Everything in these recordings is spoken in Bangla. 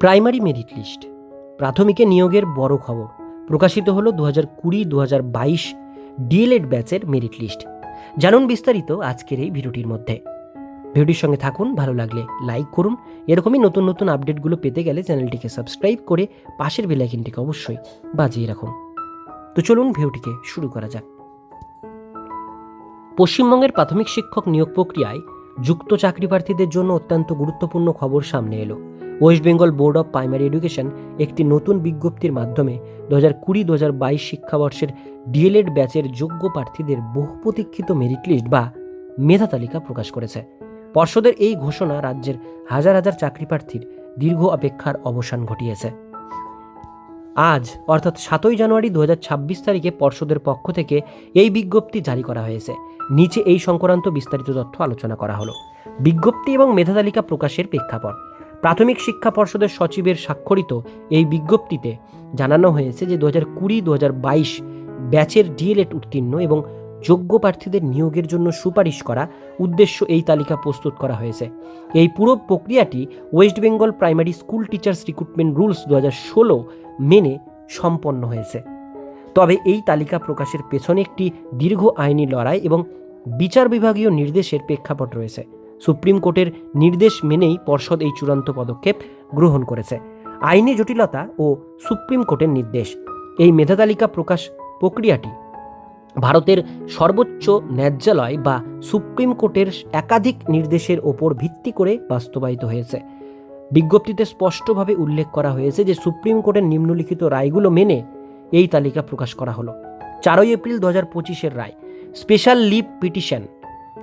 প্রাইমারি মেরিট লিস্ট, প্রাথমিকে নিয়োগের বড় খবর, প্রকাশিত হলো দু হাজার কুড়ি দু হাজার বাইশ ডিএলএড ব্যাচের মেরিট লিস্ট। জানুন বিস্তারিত আজকের এই ভিডিওটির মধ্যে। ভিডিওটির সঙ্গে থাকুন, ভালো লাগলে লাইক করুন। এরকমই নতুন নতুন আপডেটগুলো পেতে গেলে চ্যানেলটিকে সাবস্ক্রাইব করে পাশের বেলাইকিনটিকে অবশ্যই বাজিয়ে রাখুন। তো চলুন ভিডিওটিকে শুরু করা যাক। পশ্চিমবঙ্গের প্রাথমিক শিক্ষক নিয়োগ প্রক্রিয়ায় যুক্ত চাকরি প্রার্থীদের জন্য অত্যন্ত গুরুত্বপূর্ণ খবর সামনে এলো। West Bengal Board of Primary Education একটি নতুন বিজ্ঞপ্তির মাধ্যমে দু হাজার কুড়ি দু হাজার বাইশ শিক্ষাবর্ষের ডিএলএড ব্যাচের যোগ্য প্রার্থীদের বহুপ্রতীক্ষিত মেরিট লিস্ট বা মেধা তালিকা প্রকাশ করেছে। পর্ষদের এই ঘোষণা রাজ্যের হাজার হাজার চাকরি প্রার্থীর দীর্ঘ অপেক্ষার অবসান ঘটিয়েছে। আজ, অর্থাৎ সাতই জানুয়ারি দু হাজার ছাব্বিশ তারিখে পর্ষদের পক্ষ থেকে এই বিজ্ঞপ্তি জারি করা হয়েছে। নিচে এই সংক্রান্ত বিস্তারিত তথ্য আলোচনা করা হলো। বিজ্ঞপ্তি এবং মেধা তালিকা প্রকাশের প্রেক্ষাপট। প্রাথমিক শিক্ষা পর্ষদের সচিবের স্বাক্ষরিত এই বিজ্ঞপ্তিতে জানানো হয়েছে যে দু হাজার কুড়ি, দু হাজার বাইশ ব্যাচের ডিএলএড উত্তীর্ণ এবং যোগ্য প্রার্থীদের নিয়োগের জন্য সুপারিশ করা উদ্দেশ্য এই তালিকা প্রস্তুত করা হয়েছে। এই পুরো প্রক্রিয়াটি West Bengal Primary School Teachers Recruitment Rules দু হাজার ষোলো মেনে সম্পন্ন হয়েছে। তবে এই তালিকা প্রকাশের পেছনে একটি দীর্ঘ আইনি লড়াই এবং বিচার বিভাগীয় নির্দেশের প্রেক্ষাপট রয়েছে। সুপ্রিম কোর্টের নির্দেশ মেনেই পর্ষদ এই চূড়ান্ত পদক্ষেপ গ্রহণ করেছে। আইনি জটিলতা ও সুপ্রিম কোর্টের নির্দেশ। এই মেধা তালিকা প্রকাশ প্রক্রিয়াটি ভারতের সর্বোচ্চ ন্যায্যালয় বা সুপ্রিম কোর্টের একাধিক নির্দেশের ওপর ভিত্তি করে বাস্তবায়িত হয়েছে। বিজ্ঞপ্তিতে স্পষ্টভাবে উল্লেখ করা হয়েছে যে সুপ্রিম কোর্টের নিম্নলিখিত রায়গুলো মেনে এই তালিকা প্রকাশ করা হলো। চারই এপ্রিল দু হাজার পঁচিশের রায়। স্পেশাল লিভ পিটিশন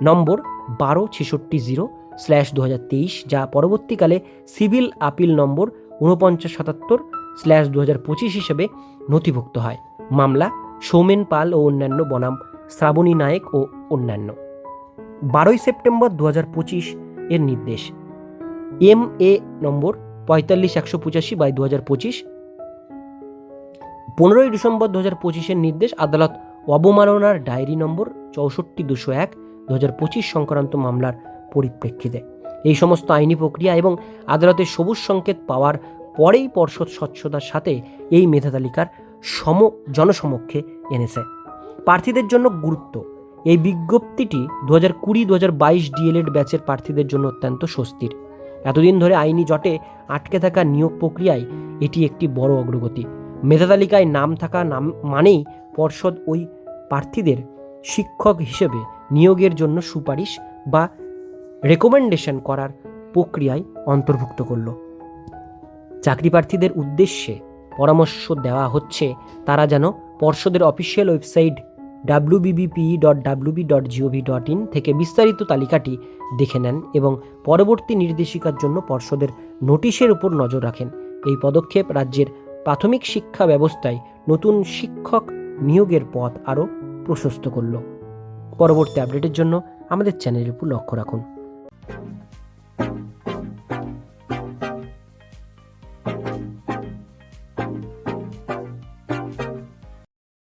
নম্বর বারো ছেষট্টি জিরো স্ল্যাশ দু হাজার তেইশ, যা পরবর্তীকালে সিভিল আপিল নম্বর ঊনপঞ্চাশ সাতাত্তর স্ল্যাশ দু হাজার পঁচিশ হিসেবে নথিভুক্ত হয়। মামলা সৌমেন পাল ও অন্যান্য বনাম শ্রাবণী নায়েক ও অন্যান্য। বারোই সেপ্টেম্বর দু হাজার পঁচিশ এর নির্দেশ। এম এ নম্বর পঁয়তাল্লিশ একশো পঁচাশি বাই দু হাজার পঁচিশ। পনেরোই ডিসেম্বর দু হাজার পঁচিশের নির্দেশ আদালত অবমাননার ডায়েরি নম্বর চৌষট্টি দুশো এক দু হাজার পঁচিশ সংক্রান্ত মামলার পরিপ্রেক্ষিতে। এই সমস্ত আইনি প্রক্রিয়া এবং আদালতের সবুজ সংকেত পাওয়ার পরেই পর্ষদ স্বচ্ছতার সাথে এই মেধা তালিকার সম, জনসমক্ষে এনেছে। প্রার্থীদের জন্য গুরুত্ব। এই বিজ্ঞপ্তিটি দু হাজার কুড়ি দু হাজার বাইশ ডিএলএড ব্যাচের প্রার্থীদের জন্য অত্যন্ত স্বস্তির। এতদিন ধরে আইনি জটে আটকে থাকা নিয়োগ প্রক্রিয়ায় এটি একটি বড় অগ্রগতি। মেধা তালিকায় নাম থাকা নাম মানেই পর্ষদ ওই প্রার্থীদের শিক্ষক হিসেবে নিয়োগের জন্য সুপারিশ বা রেকমেন্ডেশন করার প্রক্রিয়ায় অন্তর্ভুক্ত করল। চাকরি প্রার্থীদের উদ্দেশ্যে পরামর্শ দেওয়া হচ্ছে, তারা যেন পর্ষদের official website WBBP dot WB dot GOV dot in থেকে বিস্তারিত তালিকাটি দেখে নেন এবং পরবর্তী নির্দেশিকার জন্য পর্ষদের নোটিশের উপর নজর রাখেন। এই পদক্ষেপ রাজ্যের প্রাথমিক শিক্ষা ব্যবস্থায় নতুন শিক্ষক নিয়োগের পথ আরও প্রশস্ত করল। পরবর্তী আপডেটের জন্য আমাদের চ্যানেলের উপর লক্ষ্য রাখুন।